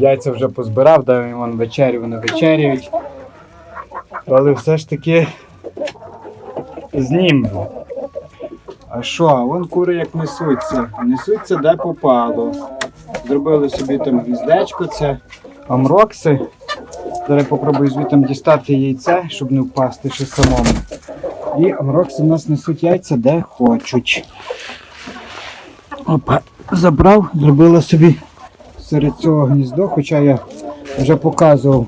Яйця вже позбирав, дав їм вон вечерю, вони вечеряють. Але все ж таки знімлю. А що, вон кури як несуться. Несуться де попало. Зробили собі там гніздечко, це амрокси. Зараз попробую звідти дістати яйце, щоб не впасти ще самому. І амрокси в нас несуть яйця де хочуть. Опа, забрав, зробила собі серед цього гніздо, хоча я вже показував.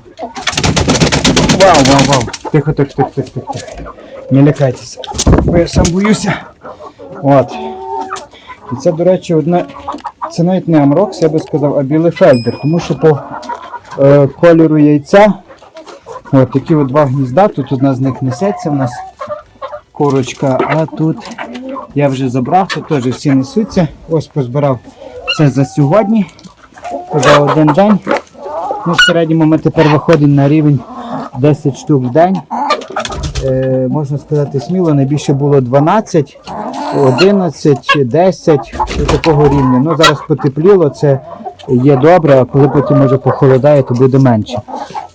Вау, вау, вау. Тихо, тихо, тихо, тихо, тихо. Не лякайтеся, бо я сам боюся. От. І це, до речі, одне. Це навіть не амрокс, я би сказав, а білий фельдер, тому що по е, кольору яйця от такі от два гнізда, тут одна з них несеться в нас курочка, а тут я вже забрав, тут теж всі несуться. Ось позбирав це за сьогодні, за один день. Ну, в середньому ми тепер виходимо на рівень 10 штук в день. Е, можна сказати сміло, найбільше було 12, 11, 10 до такого рівня. Ну, зараз потепліло, це є добре, а коли потім може похолодає, то буде менше.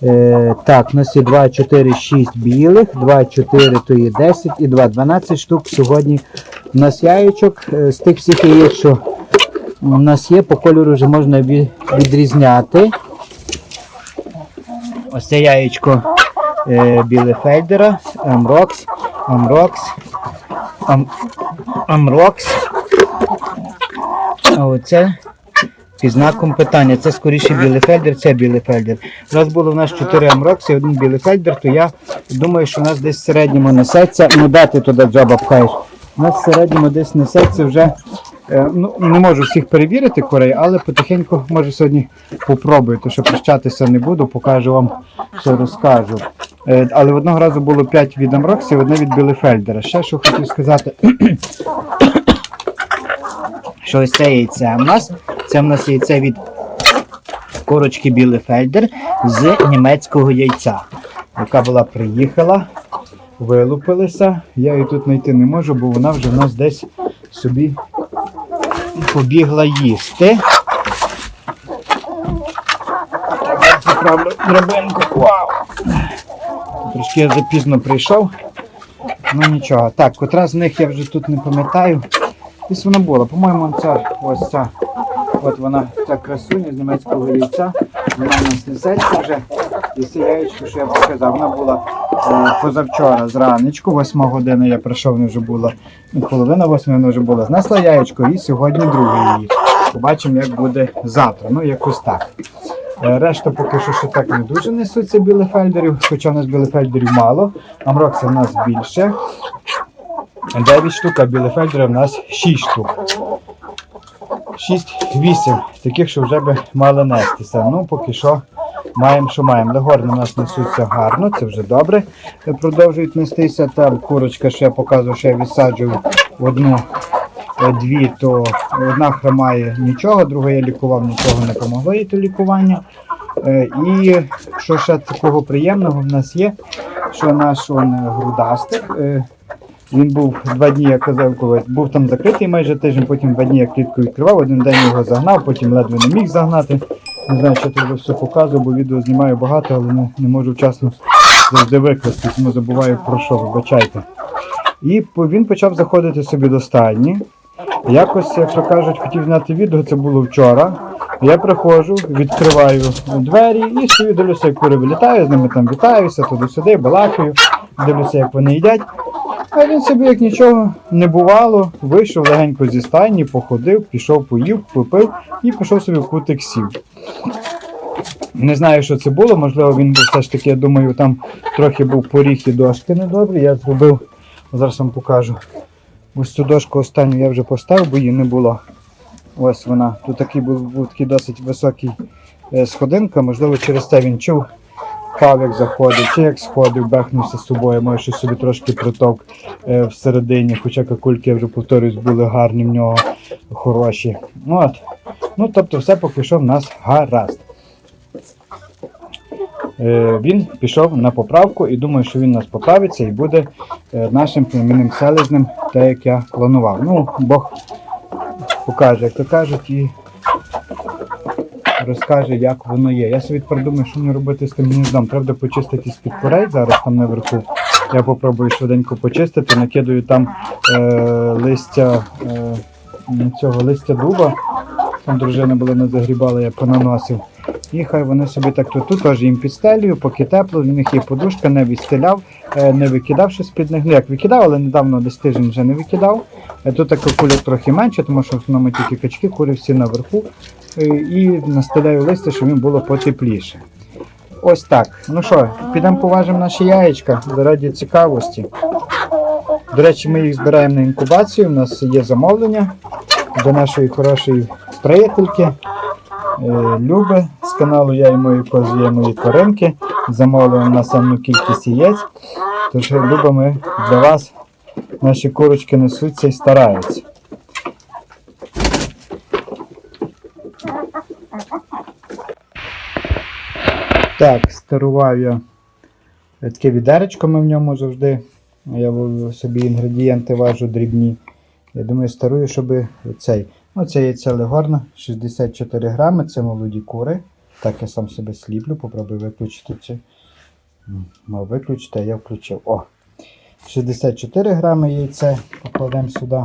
Е, так, у нас є 2, 4, 6 білих, 2, 4, то є 10 і 2, 12 штук. Сьогодні у нас яєчок. Е, З тих всіх яєць, що у нас є, по кольору вже можна відрізняти. Ось це яєчко е, Білефельдера, Амрокс, Амрокс, Ам, Амрокс. А оце під знаком питання. Це скоріше Білефельдер, це Білефельдер. Нас було в нас 4 Амрокси, один Білефельдер, то я думаю, що у нас десь в середньому несеться. Ну де ти туди джоба пхаєш? У нас в середньому десь несеться вже. Е, Ну, не можу всіх перевірити курей, але потихеньку може сьогодні попробую, то що прощатися не буду, покажу вам, що розкажу. Е, Але одного разу було 5 від Амроксів, одне від Білефельдера. Ще що хотів сказати, що ось це яйце у нас. Це в нас яйце від корочки Білефельдер з німецького яйця, яка була приїхала, вилупилася. Я її тут знайти не можу, бо вона вже в нас десь собі побігла їсти. Драбинку. Вау! Трошки я запізно прийшов. Ну нічого. Так, котра з них я вже тут не пам'ятаю. Десь вона була. По-моєму, ця ось ця. От вона ця красуня з німецького яйця. Вона в нас несеться вже. І яєчко, що я показав, вона була позавчора зранечку, восьма година я прийшов, вона вже була ну, половина восьми вона вже була. Знесла яєчко і сьогодні друге її. Побачимо, як буде завтра. Ну, якось так. Е, Решта поки що ще так не дуже несуться білефельдерів, хоча в нас білефельдерів мало. Амрокса в нас більше. 9 штук, а білефельдера в нас 6 штук. 6-8 таких, що вже би мали нестися. Ну, поки що маємо, що маємо. Легорни у нас несуться гарно, це вже добре. Е, Продовжують нестися. Там курочка, що я показував, що я відсаджував одну, е, дві, то одна хромає нічого, друга я лікував, нічого не помогло їй то лікування. Е, І що ще такого приємного в нас є, що наш он, грудастик. він був два дні, я казав, коли був там закритий майже тиждень, потім два дні я клітку відкривав, один день його загнав, потім ледве не міг загнати. Не знаю, що тут все показую, бо відео знімаю багато, але не, не можу вчасно завжди викласти, тому забуваю про що, вибачайте. І він почав заходити собі до стайні. Якось, як то кажуть, хотів зняти відео, це було вчора. Я приходжу, відкриваю двері і собі дивлюся, як кури вилітають, з ними там вітаюся, туди-сюди, балакаю, дивлюся, як вони їдять. А він собі як нічого не бувало, вийшов легенько зі стайні, походив, пішов, поїв, попив і пішов собі в кутик сів. Не знаю, що це було, можливо, він все ж таки, я думаю, там трохи був поріг і дошки недобрі. Я зробив, зараз вам покажу. Ось цю дошку останню я вже поставив, бо її не було. Ось вона. Тут такий був, був такий досить високий е, сходинка, можливо, через це він чув, пав, як заходив, чи як сходив, бехнувся з собою, може щось собі трошки притовк е, всередині, хоча какульки, я вже повторюсь, були гарні в нього, хороші. От. Ну, тобто все поки що в нас гаразд. Е, він пішов на поправку і думаю, що він нас поправиться і буде е, нашим племінним селезнем, те, як я планував. Ну, Бог покаже, як то кажуть, і розкаже, як воно є. Я собі тепер що мені робити з тим гніздом. Треба почистити з-під курей зараз там наверху. Я попробую швиденько почистити, накидаю там е, листя е, цього листя дуба. Там дружина була не загрібала, я понаносив. І хай вони собі так тут, тут теж їм підстелюю, поки тепло, в них є подушка, не відстеляв, е, не викидав щось під них. Ну, Як викидав, але недавно десь тиждень вже не викидав. Е, Тут так кульок трохи менше, тому що в основному тільки качки, курі всі наверху. Е, І настеляю листя, щоб їм було потепліше. Ось так. Ну що, підемо поважимо наші яєчка заради цікавості. До речі, ми їх збираємо на інкубацію. У нас є замовлення до нашої хорошої приятельки. е, Люби з каналу Я і мої козі, я мої тваринки. Замовили на саму кількість яєць. Тож, Люба, ми для вас наші курочки несуться і стараються. Так, старував я таке відеречко ми в ньому завжди. Я собі інгредієнти важу дрібні. Я думаю, старую, щоб цей. Ну, це яйце легорна, 64 грами, це молоді кури. Так я сам себе сліплю, попробую виключити це. Мав виключити, а я включив. О! 64 грами яйце покладемо сюди.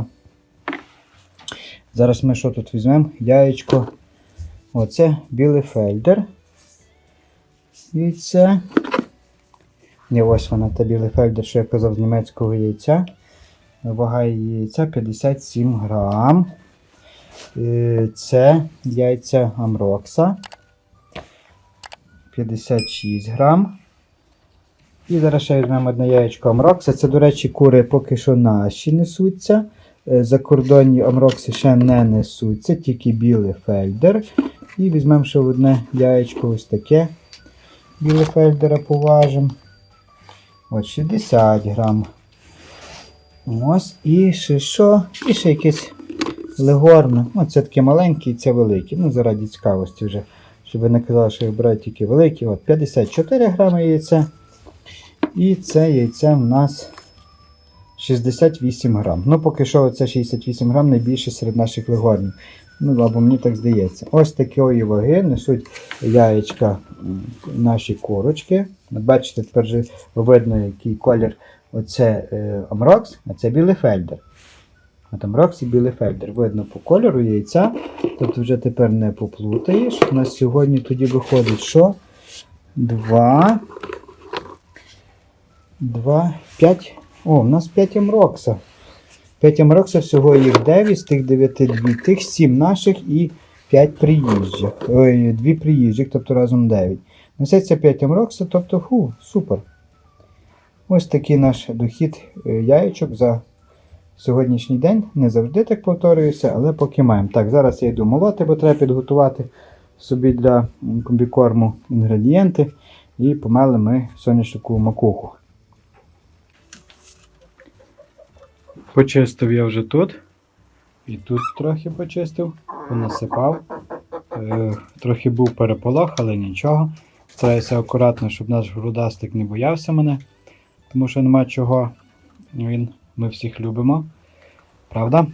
Зараз ми що тут візьмемо? Яєчко. Оце білий фельдер. Яйце. Ні, ось вона, та білий фельдер, що я казав з німецького яйця. Вага яйця 57 грам. Е, Це яйця Амрокса. 56 грам. І зараз ще візьмемо одне яєчко Амрокса. Це, до речі, кури поки що наші несуться. Е, Закордонні Амрокси ще не несуться, тільки білий фельдер. І візьмемо ще одне яєчко ось таке. Біле фельдера поважимо. От 60 грам. Ось і ще що? І ще якесь легорне. Ну, це таке маленьке і це велике. Ну, заради цікавості вже. Щоб не казали, що їх беруть тільки великі. От 54 грами яйця. І це яйце в нас 68 грам. Ну, поки що це 68 грам найбільше серед наших легорнів. Ну, або мені так здається. Ось такої ваги несуть яєчка наші корочки. Бачите, тепер вже видно, який колір. Оце е, Амрокс, а це білий фельдер. От Амрокс і білий фельдер. Видно по кольору яйця. Тобто вже тепер не поплутаєш. У нас сьогодні тоді виходить, що? 2. 2, 5. О, у нас 5 Амрокса. 5 Амрокса, всього їх 9, з тих 9 2, тих 7 наших і 5 приїжджих. Ой, 2 приїжджих, тобто разом 9. Несеться 5 Амрокса, тобто фу, супер. Ось такий наш дохід е, яєчок за сьогоднішній день. Не завжди так повторююся, але поки маємо. Так, зараз я йду молоти, бо треба підготувати собі для комбікорму інгредієнти. І помели ми соняшникову макуху. Почистив я вже тут. І тут трохи почистив, понасипав. Е, трохи був переполох, але нічого. Стараюся акуратно, щоб наш грудастик не боявся мене, тому що нема чого. Він, ми всіх любимо. Правда?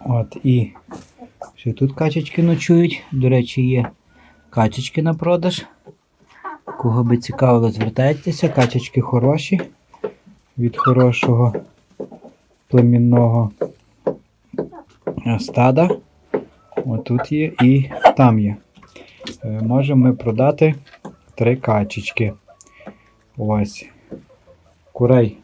От і ще тут качечки ночують. До речі, є качечки на продаж. Кого би цікавило, звертайтеся, качечки хороші. Від хорошого племінного стада. Отут є і там є. Е, Можемо ми продати три качечки. Ось. Курей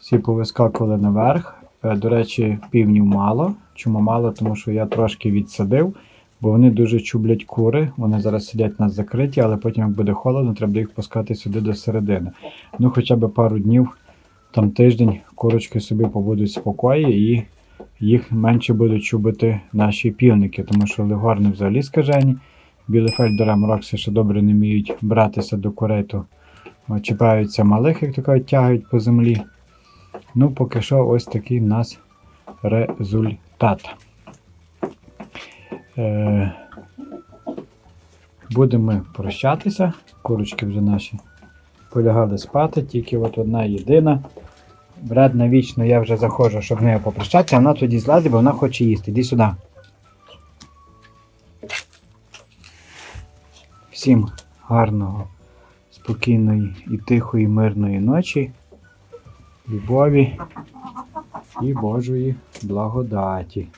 всі повискакували наверх. Е, До речі, півнів мало. Чому мало? Тому що я трошки відсадив, бо вони дуже чублять кури. Вони зараз сидять у нас закриті, але потім, як буде холодно, треба їх пускати сюди до середини. Ну, хоча б пару днів, там тиждень, курочки собі побудуть спокої і їх менше будуть чубити наші півники, тому що легорни взагалі скажені. Білефельдера Мрокси ще добре не вміють братися до курей, чіпаються малих, як то кажуть, тягають по землі. Ну, поки що ось такий в нас результат. Е, будемо прощатися. Курочки вже наші полягали спати, тільки от одна єдина. Вредна вічно, я вже заходжу, щоб нею попрощатися, вона тоді злазить, бо вона хоче їсти. Іди сюди. Всім гарного, спокійної і тихої, мирної ночі, любові і Божої благодаті.